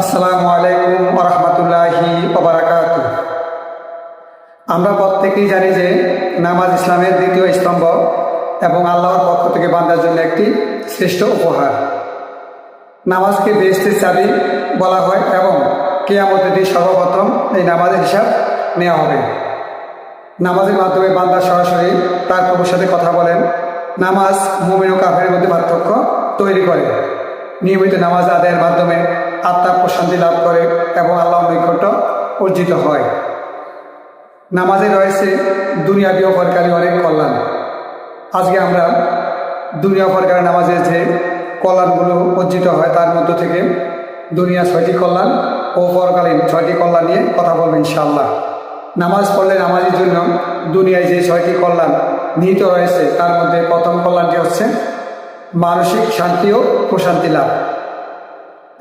আসসালামু আলাইকুম রহমতুল্লাহি ওবরাকাত আমরা প্রত্যেকেই জানি যে নামাজ ইসলামের দ্বিতীয় স্তম্ভ এবং আল্লাহর পক্ষ থেকে বান্দার জন্য একটি শ্রেষ্ঠ উপহার। নামাজকে বেস্তের চাবি বলা হয় এবং কেয়ামতের দিন সর্বপ্রথম এই নামাজের হিসাব নেওয়া হবে। নামাজের মাধ্যমে বান্দা সরাসরি তার প্রভুর সাথে কথা বলেন। নামাজ মুমিন ও কাফের মধ্যে পার্থক্য তৈরি করে। নিয়মিত নামাজ আদায়ের মাধ্যমে আত্মার প্রশান্তি লাভ করে এবং আল্লাহ নৈকট্য অর্জিত হয়। নামাজে রয়েছে দুনিয়াবি অপরকারী অনেক কল্যাণ। আজকে আমরা দুনিয়া অপরকারী নামাজের যে কল্যাণগুলো অর্জিত হয়, তার মধ্য থেকে দুনিয়া ছয়টি কল্যাণ ও পরকালীন ছয়টি কল্যাণ নিয়ে কথা বলব ইনশাআল্লাহ। নামাজ পড়লে নামাজের জন্য দুনিয়ায় যে ছয়টি কল্যাণ নিহিত রয়েছে, তার মধ্যে প্রথম কল্যাণটি হচ্ছে মানসিক শান্তি ও প্রশান্তি লাভ।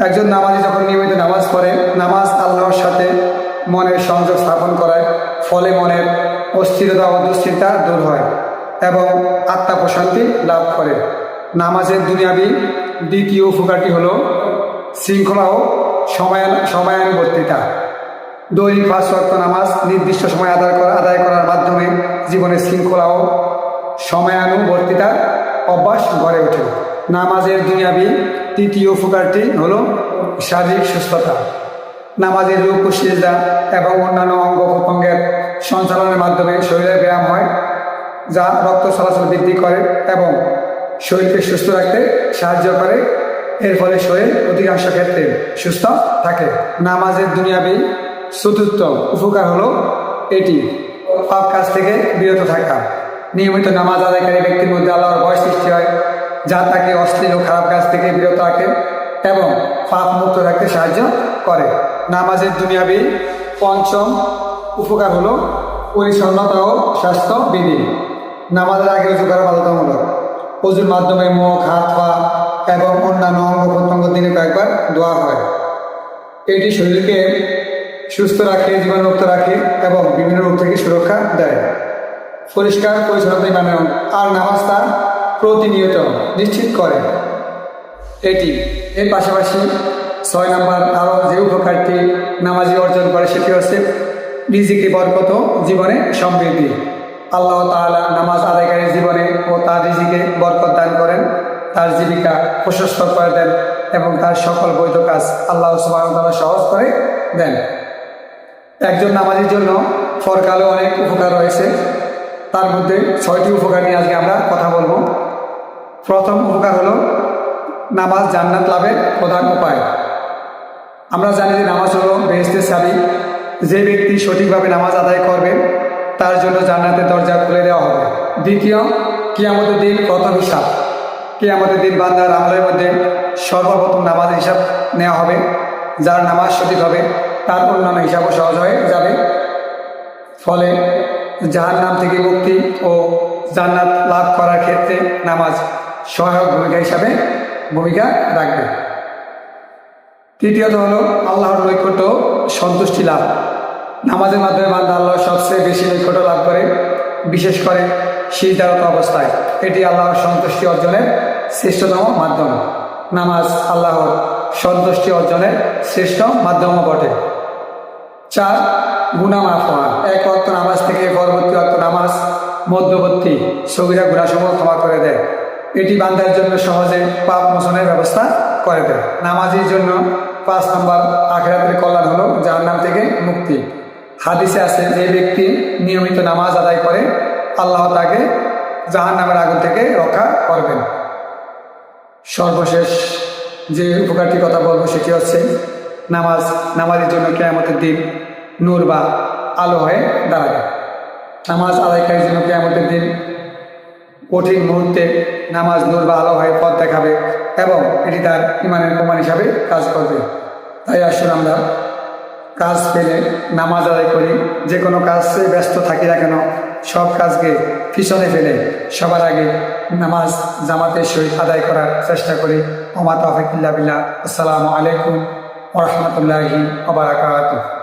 একজন নামাজি যখন নিয়মিত নামাজ পড়ে, নামাজ আল্লাহর সাথে মনের সংযোগ স্থাপন করায়, ফলে মনের অস্থিরতা ও দুশ্চিন্তা দূর হয় এবং আত্মা প্রশান্তি লাভ করে। নামাজের দুনিয়াবি দ্বিতীয় উপকারটি হল শৃঙ্খলা ও সময়ান, সময়ানুবর্তিতা। দৈনিক পাঁচ নামাজ নির্দিষ্ট সময় আদায় করা, আদায় করার মাধ্যমে জীবনের শৃঙ্খলা ও সময়ানুবর্তিতার অভ্যাস গড়ে ওঠে। নামাজের দুনিয়াবি তৃতীয় উপকারটি হল শারীরিক সুস্থতা। নামাজের রূপ সিজদা এবং অন্যান্য অঙ্গ প্রত্যঙ্গের সঞ্চালনের মাধ্যমে শরীরের ব্যায়াম হয়, যা রক্ত চলাচল বৃদ্ধি করে এবং শরীরকে সুস্থ রাখতে সাহায্য করে। এর ফলে শরীর অধিকাংশ ক্ষেত্রে সুস্থ থাকে। নামাজের দুনিয়াবি চতুর্থ উপকার হলো এটি পাপ কাজ থেকে বিরত থাকা। নিয়মিত নামাজ আদায়কারী ব্যক্তির মধ্যে আল্লাহর ভয় সৃষ্টি হয় যা তাকে অশ্লীল ও খারাপ কাজ থেকে বিরত রাখে এবং পাপ মুক্ত রাখতে সাহায্য করে। নামাজের দুনিয়াবি পঞ্চম উপকার হলো পরিচ্ছন্নতা ও স্বাস্থ্য বিধি নামাজের আগে উঁচু করা বাধ্যতামূলক। অজুর মাধ্যমে মুখ, হাত, পা এবং অন্যান্য অঙ্গ প্রত্যঙ্গ দিনে কয়েকবার দোয়া হয়। এটি শরীরকে সুস্থ রাখে, জীবাণুমুক্ত রাখে এবং বিভিন্ন রোগ থেকে সুরক্ষা দেয়। পরিষ্কার পরিচ্ছন্নতা মানে আর নামাজ তার প্রতিনিয়ত নিশ্চিত করে। এটি এর পাশাপাশি ছয় নম্বর আরও যে উপকারটি নামাজি অর্জন করে সেটি হচ্ছে রিজিকে বরকত জীবনে সমৃদ্ধি। আল্লাহ তাআলা নামাজ আদায়কারীর জীবনে ও তার রিজিকে বরকত দান করেন, তার জীবিকা প্রশস্ত করে দেন এবং তার সকল বৈধ কাজ আল্লাহ সুবাহ সহজ করে দেন। একজন নামাজির জন্য ফরকালে অনেক উপকার রয়েছে। তার মধ্যে ছয়টি উপকার নিয়ে আজকে আমরা কথা বলব। প্রথম উপকার হলো নামাজ জান্নাত লাভের প্রধান উপায়। আমরা জানি যে নামাজ হলো বেহেস্তের চাবি। যে ব্যক্তি সঠিকভাবে নামাজ আদায় করবে, তার জন্য জান্নাতের দরজা খুলে দেওয়া হবে। দ্বিতীয়, কিয়ামতের দিন প্রথম হিসাব। কিয়ামতের দিন বান্দার আমলের মধ্যে সর্বপ্রথম নামাজ হিসাব নেওয়া হবে। যার নামাজ সঠিক হবে, তার অন্যান্য হিসাবও সহজ হয়ে যাবে। ফলে জাহার নাম থেকে মুক্তি ও জান্নাত লাভ করার ক্ষেত্রে নামাজ সহায়ক ভূমিকা হিসাবে ভূমিকা রাখবে। তৃতীয়ত হলো আল্লাহর নৈকট্য, সন্তুষ্টি লাভ। নামাজের মাধ্যমে বান্দা আল্লাহ সবচেয়ে বেশি নৈকট্য লাভ করে, বিশেষ করে শীতারত অবস্থায়। এটি আল্লাহর সন্তুষ্টি অর্জনের শ্রেষ্ঠতম মাধ্যম। নামাজ আল্লাহর সন্তুষ্টি অর্জনের শ্রেষ্ঠ মাধ্যমও বটে। চার গুণা মাফ হওয়া। এক অর্থ নামাজ থেকে পরবর্তী অর্থ নামাজ মধ্যবর্তী সবিরা গুণাসমূহ ক্ষমা করে দেয়। এটি বান্দার জন্য সহজে পাপ মোচনের ব্যবস্থা করে দেয়। নামাজের জন্য পাঁচ নম্বর আখেরাতের কল্যাণ হলো যার নাম থেকে মুক্তি। হাদিসে আছে, যে ব্যক্তি নিয়মিত নামাজ আদায় করে, আল্লাহ তাকে জাহান নামের আগুন থেকে রক্ষা করবেন। সর্বশেষ যে উপকারটির কথা বলব সেটি হচ্ছে, নামাজ, নামাজের জন্য কেয়ামতের দিন নূর বা আলো হয়ে দাঁড়াবে। নামাজ আদায়কারীর জন্য কেয়ামতের দিন কঠিন মুহূর্তে নামাজ নূর বা আলো হয়ে পথ দেখাবে এবং এটি তার ইমানের প্রমাণ হিসাবে কাজ করবে। তাই আসুন আমরা কাজ পেলে নামাজ আদায় করি। যে কোনো কাজে ব্যস্ত থাকি না কেন, সব কাজকে পিছনে ফেলে সবার আগে নামাজ জামাতের সহিত আদায় করার চেষ্টা করি। ওমা তফিকুল্লাহ বিল্লাহ। আসসালামু আলাইকুম ওরহমতুল্লাহি ওবরাকাতুহ